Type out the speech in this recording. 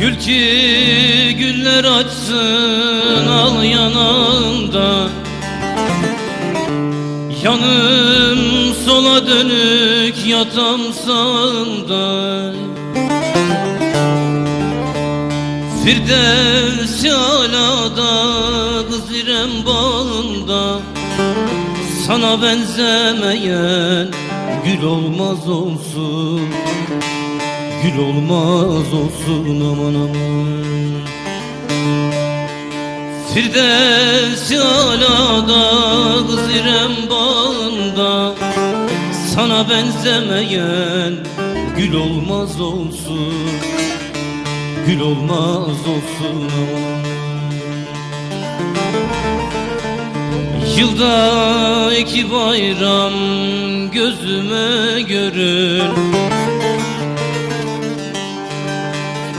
Gül ki güller açsın al yanağında. Yanım sola dönük yatam sağında. Firdevsi alada kız İrem bağında. Sana benzemeyen gül olmaz olsun Gül olmaz olsun aman aman. Firdevsi alada kız İrem bağında. Sana benzemeyen gül olmaz olsun. Gül olmaz olsun aman. Yılda iki bayram gözüme görür